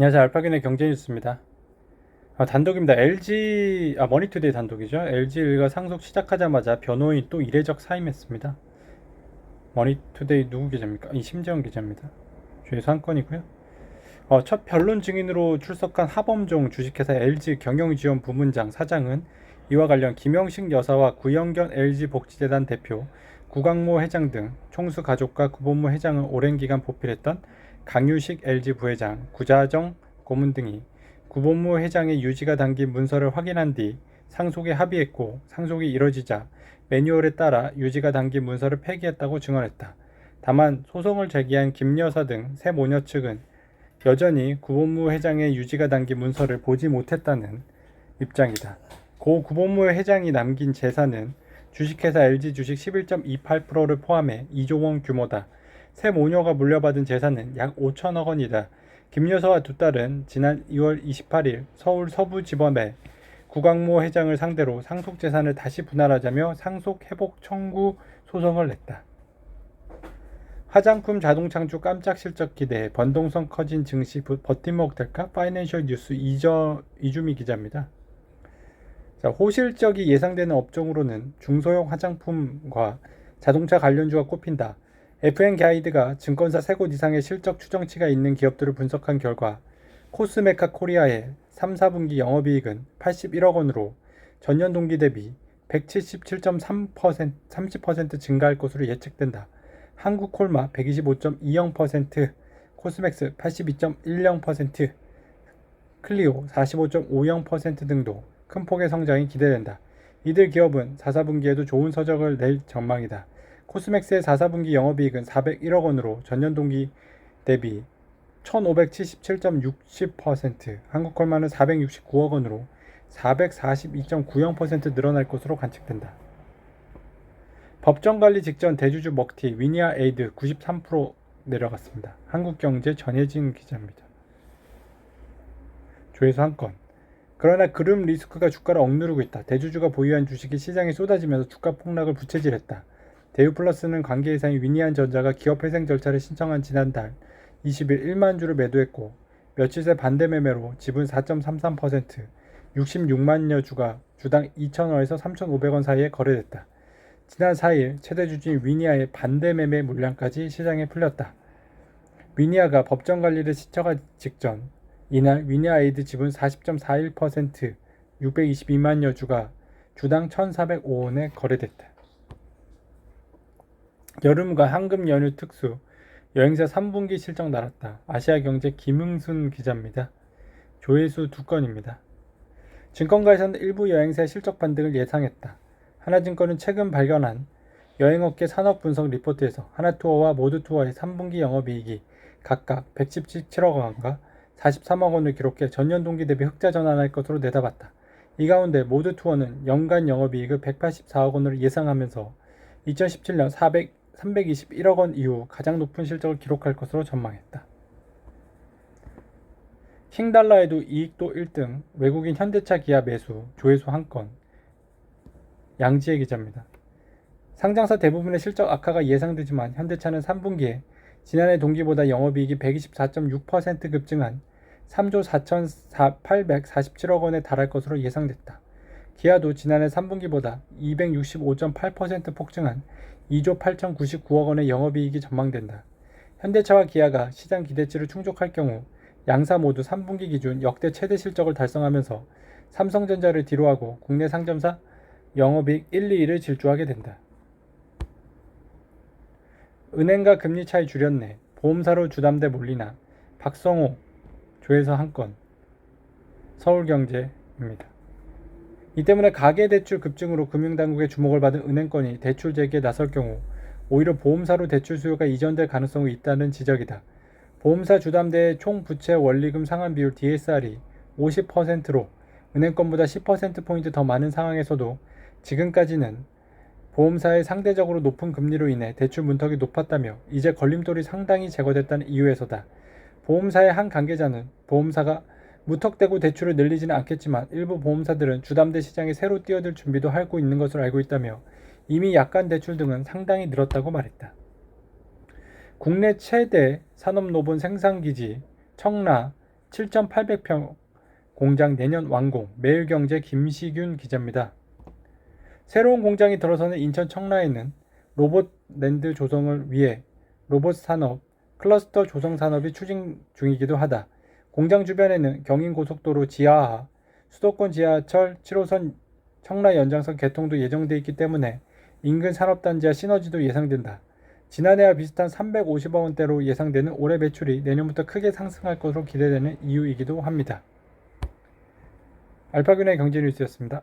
안녕하세요. 알파견의 경제뉴스입니다. 아, 단독입니다. LG, 아, 머니투데이 단독이죠. LG 일가 상속 시작하자마자 변호인 또 이례적 사임했습니다. 머니투데이 누구 기자입니까? 이 심재원 기자입니다. 주에서 한 건이고요. 어, 첫 변론 증인으로 출석한 하범종 주식회사 LG 경영지원 부문장 사장은 이와 관련 김영식 여사와 구영견 LG 복지재단 대표, 구강모 회장 등 총수 가족과 구본모 회장을 오랜 기간 보필했던 강유식 LG 부회장, 구자정 고문 등이 구본모 회장의 유지가 담긴 문서를 확인한 뒤 상속에 합의했고 상속이 이뤄지자 매뉴얼에 따라 유지가 담긴 문서를 폐기했다고 증언했다. 다만 소송을 제기한 김 여사 등 세 모녀 측은 여전히 구본무 회장의 유지가 담긴 문서를 보지 못했다는 입장이다. 고 구본무 회장이 남긴 재산은 주식회사 LG 주식 11.28%를 포함해 2조 원 규모다. 세 모녀가 물려받은 재산은 약 5천억 원이다. 김 여사와 두 딸은 지난 2월 28일 서울 서부지법에 구광모 회장을 상대로 상속 재산을 다시 분할하자며 상속 회복 청구 소송을 냈다. 화장품 자동 창조 깜짝 실적 기대에 번동성 커진 증시 부- 버팀목 될까? 파이낸셜 뉴스 이저, 이주미 기자입니다. 자, 호실적이 예상되는 업종으로는 중소형 화장품과 자동차 관련주가 꼽힌다. FN 가이드가 증권사 세 곳 이상의 실적 추정치가 있는 기업들을 분석한 결과 코스메카 코리아의 3, 4분기 영업이익은 81억 원으로 전년 동기 대비 177.3% 30% 증가할 것으로 예측된다. 한국콜마 125.20%, 코스맥스 82.10%, 클리오 45.50% 등도 큰 폭의 성장이 기대된다. 이들 기업은 4, 4분기에도 좋은 서적을 낼 전망이다. 코스맥스의 4, 4분기 영업이익은 401억 원으로 전년 동기 대비 1577.60%, 한국콜마는 469억 원으로 442.90% 늘어날 것으로 관측된다. 법정 관리 직전 대주주 먹튀 위니아 에이드 93% 내려갔습니다. 한국경제 전혜진 기자입니다. 조회수 한 건. 그러나 그룹 리스크가 주가를 억누르고 있다. 대주주가 보유한 주식이 시장에 쏟아지면서 주가 폭락을 부채질했다. 대우플러스는 관계회사인 위니안 전자가 기업 회생 절차를 신청한 지난달 20일 1만 주를 매도했고 며칠 새 반대 매매로 지분 4.33% 66만여 주가 주당 2,000원에서 3,500원 사이에 거래됐다. 지난 4일 최대 주주인 위니아의 반대 매매 물량까지 시장에 풀렸다. 위니아가 법정 관리를 시청하기 직전 이날 위니아 에이드 지분 40.41% 622만여 주가 주당 1,405원에 거래됐다. 여름과 황금 연휴 특수 여행사 3분기 실적 나왔다. 아시아경제 김흥순 기자입니다. 조회수 두 건입니다. 증권가에서는 일부 여행사의 실적 반등을 예상했다. 하나증권은 최근 발견한 여행업계 산업 분석 리포트에서 하나투어와 모두투어의 3분기 영업이익이 각각 117억 원과 43억 원을 기록해 전년 동기 대비 흑자 전환할 것으로 내다봤다. 이 가운데 모두투어는 연간 영업이익을 184억 원으로 예상하면서 2017년 400, 321억 원 이후 가장 높은 실적을 기록할 것으로 전망했다. 킹달러에도 이익도 1등, 외국인 현대차 기아 매수, 조회수 한 건, 양지혜 기자입니다. 상장사 대부분의 실적 악화가 예상되지만 현대차는 3분기에 지난해 동기보다 영업이익이 124.6% 급증한 3조 4,847억 원에 달할 것으로 예상됐다. 기아도 지난해 3분기보다 265.8% 폭증한 2조 8,099억 원의 영업이익이 전망된다. 현대차와 기아가 시장 기대치를 충족할 경우 양사 모두 3분기 기준 역대 최대 실적을 달성하면서 삼성전자를 뒤로하고 국내 상점사 영업이익 1, 2위를 질주하게 된다. 은행과 금리 차이 줄였네. 보험사로 주담대 몰리나. 박성호 조회서 한 건. 서울경제입니다. 이 때문에 가계대출 급증으로 금융당국의 주목을 받은 은행권이 대출 재개에 나설 경우 오히려 보험사로 대출 수요가 이전될 가능성이 있다는 지적이다. 보험사 주담대의 총 부채 원리금 상환 비율 DSR이 50%로 은행권보다 10%포인트 더 많은 상황에서도 지금까지는 보험사의 상대적으로 높은 금리로 인해 대출 문턱이 높았다며 이제 걸림돌이 상당히 제거됐다는 이유에서다. 보험사의 한 관계자는 보험사가 무턱대고 대출을 늘리지는 않겠지만 일부 보험사들은 주담대 시장에 새로 뛰어들 준비도 하고 있는 것으로 알고 있다며 이미 약관 대출 등은 상당히 늘었다고 말했다. 국내 최대 산업노본 생산기지 청라 7,800평 공장 내년 완공. 매일경제 김시균 기자입니다. 새로운 공장이 들어서는 인천 청라에는 로봇 랜드 조성을 위해 로봇 산업, 클러스터 조성 산업이 추진 중이기도 하다. 공장 주변에는 경인고속도로 지하화, 수도권 지하철 7호선 청라 연장선 개통도 예정돼 있기 때문에 인근 산업단지와 시너지도 예상된다. 지난해와 비슷한 350억 원대로 예상되는 올해 매출이 내년부터 크게 상승할 것으로 기대되는 이유이기도 합니다. 알파균의 경제 뉴스였습니다.